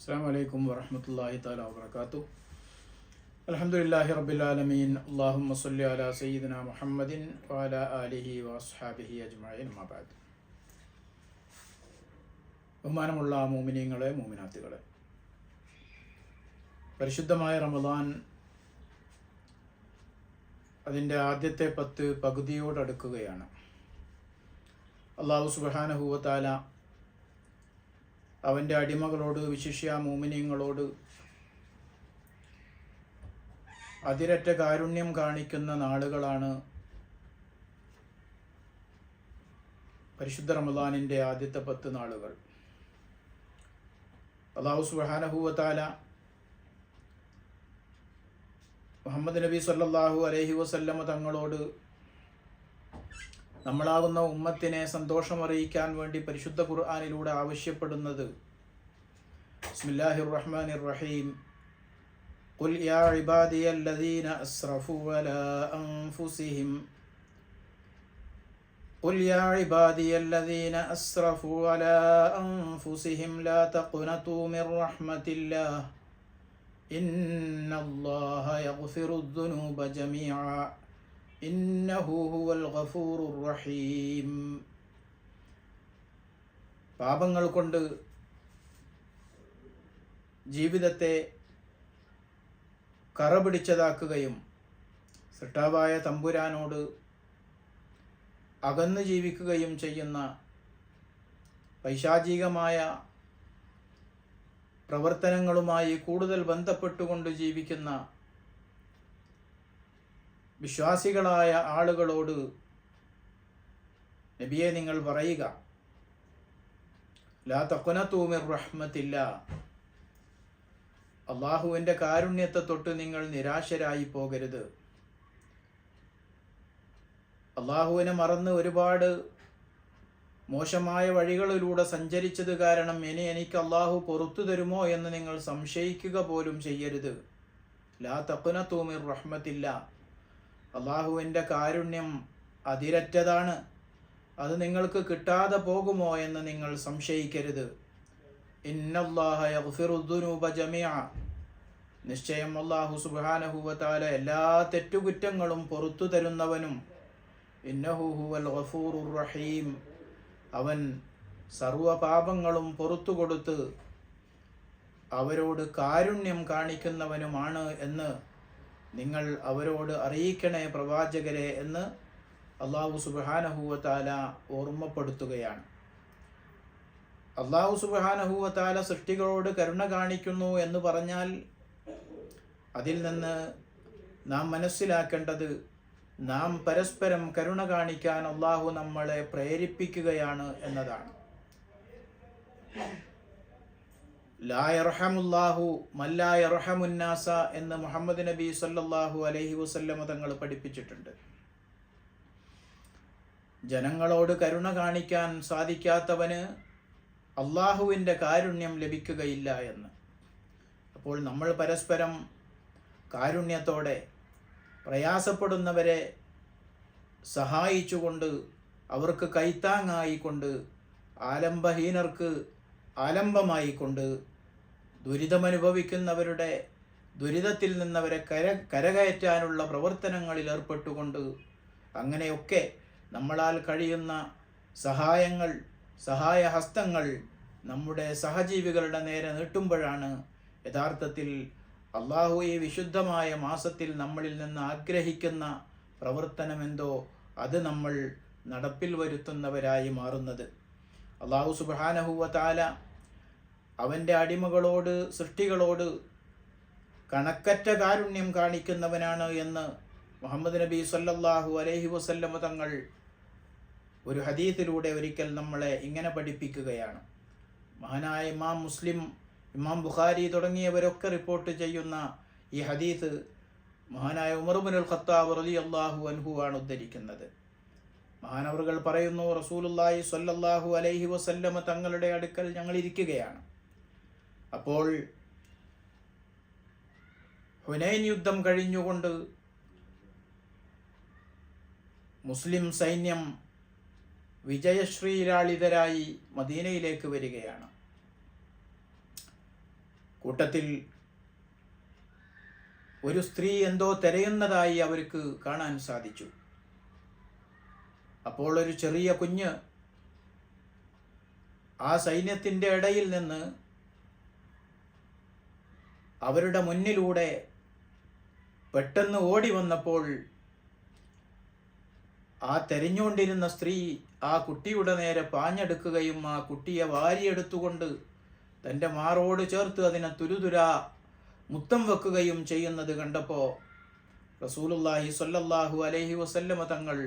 അസ്സാം വലൈക്കും വറഹമത്തല്ലാഹി താല വാബർക്കാത്തു അലഹമുല്ലാഹി റബ്ബിലാലമീൻ അള്ളാഹുമ്മ സല്ലി അല സയ്യിദന മുഹമ്മദിൻ വാല ആലിഹി വസ്ഹാബിഹി അജ്മഈൻ മബാദ് ബഹുമാനമുള്ള മോമിനിയങ്ങളെ മോമിനാത്തുകളെ. പരിശുദ്ധമായ റമദാൻ അതിന്റെ ആദ്യത്തെ പത്ത് പകുതിയോടടുക്കുകയാണ്. അള്ളാഹു സുബാനഹുവത്താല അവന്റെ അടിമകളോട് വിശിഷ്യ മോമിനിയങ്ങളോട് അതിരറ്റ കാരുണ്യം കാണിക്കുന്ന നാളുകളാണ് പരിശുദ്ധ റമദാനിന്റെ ആദ്യത്തെ പത്ത് നാളുകൾ. അള്ളാഹു സുബാനഹുവത്താല മുഹമ്മദ് നബി സല്ലാഹു അലഹി വസല്ലമ തങ്ങളോട് നമ്മളാകുന്ന ഉമ്മത്തിനെ സന്തോഷമറിയിക്കാൻ വേണ്ടി പരിശുദ്ധ ഖുർആാനിലൂടെ ആവശ്യപ്പെടുന്നത് ബിസ്മില്ലാഹിർ റഹ്മാനിർ റഹീം قل يا عبادي الذين أسرفوا على أنفسهم قل يا عبادي الذين أسرفوا على أنفسهم لا تقنطوا من رحمة الله إن الله يغفر الذنوب جميعا ഇന്നഹു ഹുവൽ ഗഫൂറുർ റഹീം. പാപങ്ങൾ കൊണ്ട് ജീവിതത്തെ കറ പിടിച്ചതാക്കുകയും സൃഷ്ടാവായ തമ്പുരാനോട് അകന്നു ജീവിക്കുകയും ചെയ്യുന്ന പൈശാചികമായ പ്രവർത്തനങ്ങളുമായി കൂടുതൽ ബന്ധപ്പെട്ടുകൊണ്ട് ജീവിക്കുന്ന വിശ്വാസികളായ ആളുകളോട് നബിയെ നിങ്ങൾ പറയുക. ലാ തക്കുനത്തൂമിർ റഹ്മത്തില്ല. അള്ളാഹുവിന്റെ കാരുണ്യത്തെ തൊട്ട് നിങ്ങൾ നിരാശരായി പോകരുത്. അള്ളാഹുവിനെ മറന്ന് ഒരുപാട് മോശമായ വഴികളിലൂടെ സഞ്ചരിച്ചത് കാരണം ഇനി എനിക്ക് അള്ളാഹു പുറത്തു തരുമോ എന്ന് നിങ്ങൾ സംശയിക്കുക പോലും ചെയ്യരുത്. ലാ തക്കുനത്തൂമിർ റഹ്മത്തില്ല. അള്ളാഹുവിന്റെ കാരുണ്യം അതിരറ്റതാണ്. അത് നിങ്ങൾക്ക് കിട്ടാതെ പോകുമോ എന്ന് നിങ്ങൾ സംശയിക്കരുത്. നിശ്ചയം അള്ളാഹു സുബാനഹുവത്താല എല്ലാ തെറ്റുകുറ്റങ്ങളും പുറത്തു തരുന്നവനും ഇന്നഹുഹുവൽ ഗഫൂറുർ റഹീം. അവൻ സർവ പാപങ്ങളും പൊറത്തു കൊടുത്ത് അവരോട് കാരുണ്യം കാണിക്കുന്നവനുമാണ് എന്ന് നിങ്ങൾ അവരോട് അറിയിക്കണേ പ്രവാചകരെ എന്ന് അള്ളാഹു സുബാനഹൂവത്താല ഓർമ്മപ്പെടുത്തുകയാണ്. അള്ളാഹു സുബാനഹൂവത്താല സൃഷ്ടികളോട് കരുണ കാണിക്കുന്നു എന്ന് പറഞ്ഞാൽ അതിൽ നിന്ന് നാം മനസ്സിലാക്കേണ്ടത് നാം പരസ്പരം കരുണ കാണിക്കാൻ അള്ളാഹു നമ്മളെ പ്രേരിപ്പിക്കുകയാണ് എന്നതാണ്. ലായർഹമുല്ലാഹു മല്ലായർഹമുന്നാസ എന്ന് മുഹമ്മദ് നബി സല്ലാഹു അലൈഹി വസല്ലമ തങ്ങൾ പഠിപ്പിച്ചിട്ടുണ്ട്. ജനങ്ങളോട് കരുണ കാണിക്കാൻ സാധിക്കാത്തവന് അള്ളാഹുവിന്റെ കാരുണ്യം ലഭിക്കുകയില്ല എന്ന്. അപ്പോൾ നമ്മൾ പരസ്പരം കാരുണ്യത്തോടെ പ്രയാസപ്പെടുന്നവരെ സഹായിച്ചുകൊണ്ട് അവർക്ക് കൈത്താങ്ങായിക്കൊണ്ട് ആലംബഹീനർക്ക് ആലംബമായിക്കൊണ്ട് ദുരിതമനുഭവിക്കുന്നവരുടെ ദുരിതത്തിൽ നിന്നവരെ കര കരകയറ്റാനുള്ള പ്രവർത്തനങ്ങളിൽ ഏർപ്പെട്ടുകൊണ്ട് അങ്ങനെയൊക്കെ നമ്മളാൽ കഴിയുന്ന സഹായങ്ങൾ സഹായഹസ്തങ്ങൾ നമ്മുടെ സഹജീവികളുടെ നേരെ നീട്ടുമ്പോഴാണ് യഥാർത്ഥത്തിൽ അള്ളാഹു ഈ വിശുദ്ധമായ മാസത്തിൽ നമ്മളിൽ നിന്ന് ആഗ്രഹിക്കുന്ന പ്രവർത്തനമെന്തോ അത് നമ്മൾ നടപ്പിൽ വരുത്തുന്നവരായി മാറുന്നത്. അള്ളാഹു സുബാനഹുവ താല അവന്റെ അടിമകളോട് സൃഷ്ടികളോട് കണക്കറ്റ കാരുണ്യം കാണിക്കുന്നവനാണ് എന്ന് മുഹമ്മദ് നബി സല്ലല്ലാഹു അലൈഹി വസല്ലമ തങ്ങൾ ഒരു ഹദീത്തിലൂടെ ഒരിക്കൽ നമ്മളെ ഇങ്ങനെ പഠിപ്പിക്കുകയാണ്. മഹാനായ ഇമാം മുസ്ലിം ഇമാം ബുഖാരി തുടങ്ങിയവരൊക്കെ റിപ്പോർട്ട് ചെയ്യുന്ന ഈ ഹദീത്ത് മഹാനായ ഉമർബുൽ ഖത്താബ് റലി അള്ളാഹു അൻഹു ആണ് ഉദ്ധരിക്കുന്നത്. മഹാനവറുകൾ പറയുന്നു റസൂലുല്ലാഹി സ്വല്ലല്ലാഹു അലൈഹി വസല്ലമ തങ്ങളുടെ അടുക്കൽ ഞങ്ങൾ ഇരിക്കുകയാണ്. അപ്പോൾ ഹുനൈൻ യുദ്ധം കഴിഞ്ഞുകൊണ്ട് മുസ്ലിം സൈന്യം വിജയശ്രീലാളിതരായി മദീനയിലേക്ക് വരികയാണ്. കൂട്ടത്തിൽ ഒരു സ്ത്രീ എന്തോ തിരയുന്നതായി അവർക്ക് കാണാൻ സാധിച്ചു. അപ്പോൾ ഒരു ചെറിയ കുഞ്ഞ് ആ സൈന്യത്തിന്റെ ഇടയിൽ നിന്ന് അവരുടെ മുന്നിലൂടെ പെട്ടെന്ന് ഓടി വന്നപ്പോൾ ആ തെരഞ്ഞുകൊണ്ടിരുന്ന സ്ത്രീ ആ കുട്ടിയുടെ നേരെ പാഞ്ഞെടുക്കുകയും ആ കുട്ടിയെ വാരിയെടുത്തുകൊണ്ട് തന്റെ മാറോട് ചേർത്ത് അതിനെ തുരുതുര മുത്തം വെക്കുകയും ചെയ്യുന്നത് കണ്ടപ്പോൾ റസൂലുല്ലാഹി സ്വല്ലല്ലാഹു അലൈഹി വസല്ലമ തങ്ങൾ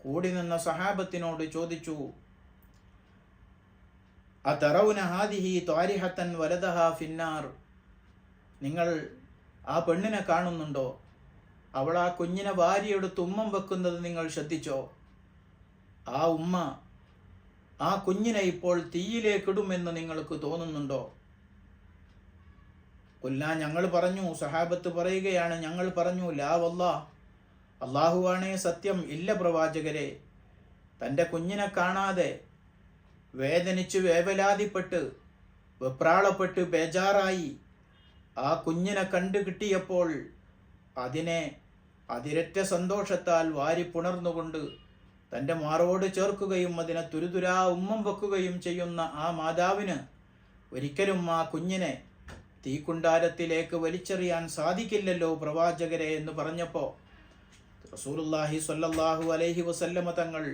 കൂടി നിന്ന സഹാബത്തിനോട് ചോദിച്ചു അതറൗന ഹാദിഹി ത്വാരിഹത്തൻ വലതഹ ഫിന്നാർ? നിങ്ങൾ ആ പെണ്ണിനെ കാണുന്നുണ്ടോ? അവൾ ആ കുഞ്ഞിനെ വാരിയെടുത്ത് ഉമ്മം വെക്കുന്നത് നിങ്ങൾ ശ്രദ്ധിച്ചോ? ആ ഉമ്മ ആ കുഞ്ഞിനെ ഇപ്പോൾ തീയിലേക്കിടുമെന്ന് നിങ്ങൾക്ക് തോന്നുന്നുണ്ടോ? കൊല്ല ഞങ്ങൾ പറഞ്ഞു സഹാബത്ത് പറയുകയാണ് ഞങ്ങൾ പറഞ്ഞു ലാ വല്ലാ അള്ളാഹുവാണേ സത്യം ഇല്ല പ്രവാചകരെ. തന്റെ കുഞ്ഞിനെ കാണാതെ വേദനിച്ച് വേവലാതിപ്പെട്ട് വെപ്രാളപ്പെട്ട് ബേജാറായി. ആ കുഞ്ഞിനെ കണ്ടു കിട്ടിയപ്പോൾ അതിനെ അതിരറ്റ സന്തോഷത്താൽ വാരി പുണർന്നുകൊണ്ട് തന്റെ മാറോട് ചേർക്കുകയും അതിനെ തുരുതുരാ ഉമ്മം വെക്കുകയും ചെയ്യുന്ന ആ മാതാവിന് ഒരിക്കലും ആ കുഞ്ഞിനെ തീക്കുണ്ടാരത്തിലേക്ക് വലിച്ചെറിയാൻ സാധിക്കില്ലല്ലോ പ്രവാചകരെ എന്ന് പറഞ്ഞപ്പോൾ റസൂലുല്ലാഹി സ്വല്ലല്ലാഹു അലൈഹി വസല്ലമ തങ്ങൾ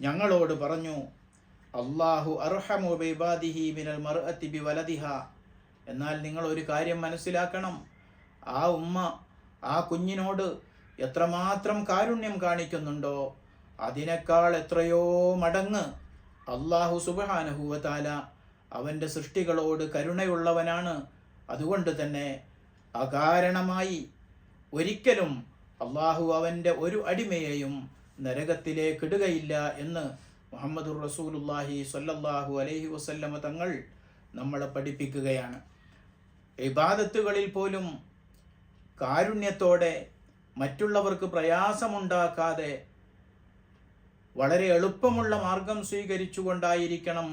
ഞങ്ങളോട് പറഞ്ഞു അള്ളാഹു അർഹമു ബിബാദിഹി മിനൽ മർഅത്തി ബി വലദിഹ എന്നാൽ നിങ്ങൾ ഒരു കാര്യം മനസ്സിലാക്കണം. ആ ഉമ്മ ആ കുഞ്ഞിനോട് എത്രമാത്രം കാരുണ്യം കാണിക്കുന്നുണ്ടോ അതിനേക്കാൾ എത്രയോ മടങ്ങ് അള്ളാഹു സുബാനഹുവതാല അവന്റെ സൃഷ്ടികളോട് കരുണയുള്ളവനാണ്. അതുകൊണ്ട് തന്നെ അകാരണമായി ഒരിക്കലും അള്ളാഹു അവന്റെ ഒരു അടിമയെയും നരകത്തിലേക്ക് ഇടുകയില്ല എന്ന് മുഹമ്മദുർ റസൂലുല്ലാഹി സ്വല്ലല്ലാഹു അലൈഹി വസല്ലമ തങ്ങൾ നമ്മളെ പഠിപ്പിക്കുകയാണ്. ഇബാദത്തുകളിൽ പോലും കാരുണ്യത്തോടെ മറ്റുള്ളവർക്ക് പ്രയാസമുണ്ടാക്കാതെ വളരെ എളുപ്പമുള്ള മാർഗം സ്വീകരിച്ചുകൊണ്ടായിരിക്കണം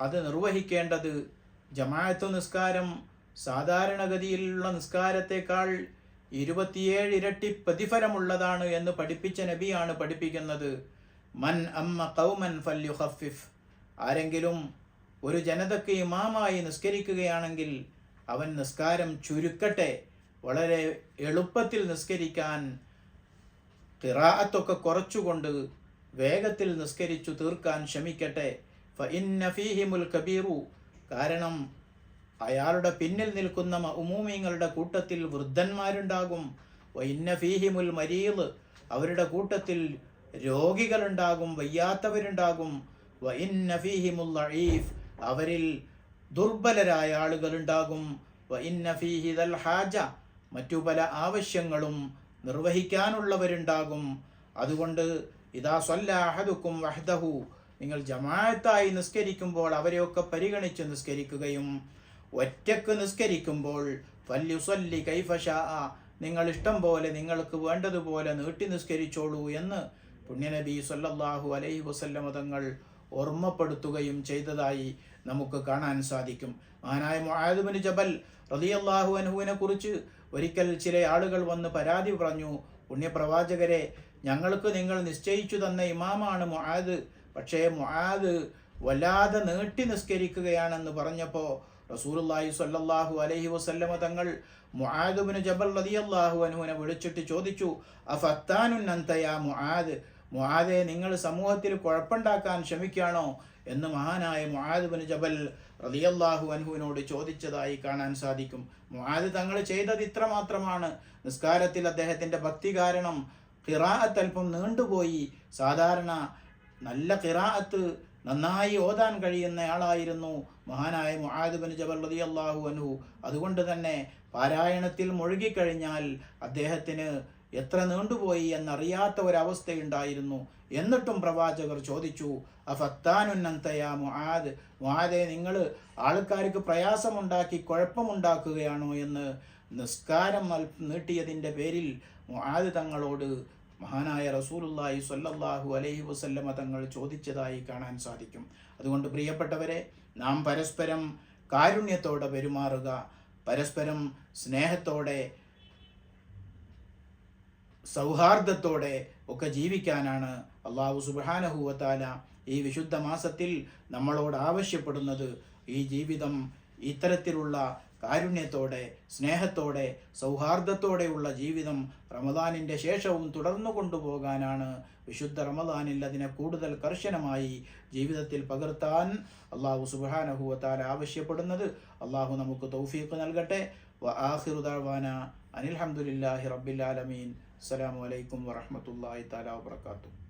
അത് നിർവഹിക്കേണ്ടത്. ജമാഅത്ത് നിസ്കാരം സാധാരണഗതിയിലുള്ള നിസ്കാരത്തെക്കാൾ ഇരുപത്തിയേഴ് ഇരട്ടി പ്രതിഫലമുള്ളതാണ് എന്ന് പഠിപ്പിച്ച നബിയാണ് പഠിപ്പിക്കുന്നത്. മൻ അമ്മ കൗമൻ ഫല്യുഹഫിഫ് ആരെങ്കിലും ഒരു ജനതയ്ക്ക് ഇമാമായി നിസ്കരിക്കുകയാണെങ്കിൽ അവൻ നിസ്കാരം ചുരുക്കട്ടെ. വളരെ എളുപ്പത്തിൽ നിസ്കരിക്കാൻ ഖിറാഅത്തൊക്കെ കുറച്ചുകൊണ്ട് വേഗത്തിൽ നിസ്കരിച്ചു തീർക്കാൻ ശ്രമിക്കട്ടെ. ഫഇന്നഫീഹിമുൽ കബീറു. കാരണം അയാളുടെ പിന്നിൽ നിൽക്കുന്ന ഉമൂമിങ്ങളുടെ കൂട്ടത്തിൽ വൃദ്ധന്മാരുണ്ടാകും. വ ഇന്നഫീഹിമുൽ മരീദ്. അവരുടെ കൂട്ടത്തിൽ രോഗികളുണ്ടാകും വയ്യാത്തവരുണ്ടാകും. വഇന്ന ഫീഹിമുൽ ലഈഫ്. അവരിൽ ദുർബലരായ ആളുകളുണ്ടാകും. ഹാജ. മറ്റു പല ആവശ്യങ്ങളും നിർവഹിക്കാനുള്ളവരുണ്ടാകും. അതുകൊണ്ട് ഇതാ സ്വല്ലാഹദുക്കും വഹദഹു. നിങ്ങൾ ജമാഅത്തായി നിസ്കരിക്കുമ്പോൾ അവരെയൊക്കെ പരിഗണിച്ച് നിസ്കരിക്കുകയും ഒറ്റയ്ക്ക് നിസ്കരിക്കുമ്പോൾ ഫല്യുസല്ലി കൈഫഷാ നിങ്ങൾ ഇഷ്ടം പോലെ നിങ്ങൾക്ക് വേണ്ടതുപോലെ നീട്ടി നിസ്കരിച്ചോളൂ എന്ന് പുണ്യനബി സല്ലല്ലാഹു അലൈഹി വസല്ലമ തങ്ങൾ ഓർമ്മപ്പെടുത്തുകയും ചെയ്തതായി നമുക്ക് കാണാൻ സാധിക്കും. മഹാനായ മുഹാദുബിന് ജബൽ റളിയല്ലാഹു അനുഹുവിനെ കുറിച്ച് ഒരിക്കൽ ചില ആളുകൾ വന്ന് പരാതി പറഞ്ഞു പുണ്യപ്രവാചകരെ ഞങ്ങൾക്ക് നിങ്ങൾ നിശ്ചയിച്ചു തന്ന ഇമാമാണ് മുഹാദ് പക്ഷേ മുഹാദ് വല്ലാതെ നീട്ടി നിസ്കരിക്കുകയാണെന്ന് പറഞ്ഞപ്പോൾ റസൂലുള്ളാഹി സ്വല്ലല്ലാഹു അലൈഹി വസല്ലമ തങ്ങൾ മുഹാദുബിന് ജബൽ റളിയല്ലാഹു അൻഹുവിനെ വിളിച്ചിട്ട് ചോദിച്ചു അഫത്താനുൻ അൻത യാ മുആദ്? മുആദെ നിങ്ങൾ സമൂഹത്തിൽ കുഴപ്പമുണ്ടാക്കാൻ ശ്രമിക്കുകയാണോ? എന്ന് മഹാനായ മുഹാദുബിന് ജബൽ റതിയല്ലാഹു അൻഹുവിനോട് ചോദിച്ചതായി കാണാൻ സാധിക്കും. മുഹാദ് തങ്ങൾ ചെയ്തത് ഇത്ര മാത്രമാണ്. നിസ്കാരത്തിൽ അദ്ദേഹത്തിന്റെ ഭക്തി കാരണം ഖിറാഅത്ത് അല്പം നീണ്ടുപോയി. സാധാരണ നല്ല ഖിറാഅത്ത് നന്നായി ഓതാൻ കഴിയുന്നയാളായിരുന്നു മഹാനായ മുഹാദുബിന് ജബൽ റളിയല്ലാഹു അൻഹു. അതുകൊണ്ട് തന്നെ പാരായണത്തിൽ മുഴുകിക്കഴിഞ്ഞാൽ അദ്ദേഹത്തിന് എത്ര നീണ്ടുപോയി എന്നറിയാത്ത ഒരവസ്ഥയുണ്ടായിരുന്നു. എന്നിട്ടും പ്രവാചകർ ചോദിച്ചു അഫത്താനുന്നന്തയാ മുആദ്? മുഹാദെ നിങ്ങൾ ആൾക്കാർക്ക് പ്രയാസമുണ്ടാക്കി കുഴപ്പമുണ്ടാക്കുകയാണോ? എന്ന് നിസ്കാരം നീട്ടിയതിന്റെ പേരിൽ മുആദ് തങ്ങളോട് മഹാനായ റസൂലുള്ളാഹി സ്വല്ലല്ലാഹു അലൈഹി വസല്ലമ തങ്ങൾ ചോദിച്ചതായി കാണാൻ സാധിക്കും. അതുകൊണ്ട് പ്രിയപ്പെട്ടവരെ നാം പരസ്പരം കാരുണ്യത്തോടെ പെരുമാറുക പരസ്പരം സ്നേഹത്തോടെ സൗഹാർദ്ദത്തോടെ ഒക്കെ ജീവിക്കാനാണ് അള്ളാഹു സുബാനഹുവത്താല ഈ വിശുദ്ധ മാസത്തിൽ നമ്മളോട് ആവശ്യപ്പെടുന്നത്. ഈ ജീവിതം ഇത്തരത്തിലുള്ള കാരുണ്യത്തോടെ സ്നേഹത്തോടെ സൗഹാർദ്ദത്തോടെയുള്ള ജീവിതം റമദാനിന്റെ ശേഷവും തുടർന്നു കൊണ്ടുപോകാനാണ് വിശുദ്ധ റമദാനിൽ അതിനെ കൂടുതൽ കർശനമായി ജീവിതത്തിൽ പകർത്താൻ അള്ളാഹു സുബാനഹുവത്താൽ ആവശ്യപ്പെടുന്നത്. അള്ളാഹു നമുക്ക് തൗഫീഖ് നൽകട്ടെ. വ ആഖിറു അനിൽഹമുല്ലാഹി അനിൽ ഹംദുലില്ലാഹി വലൈക്കും വറഹ്മത്തുള്ളാഹി തആല വബറകാതുഹു.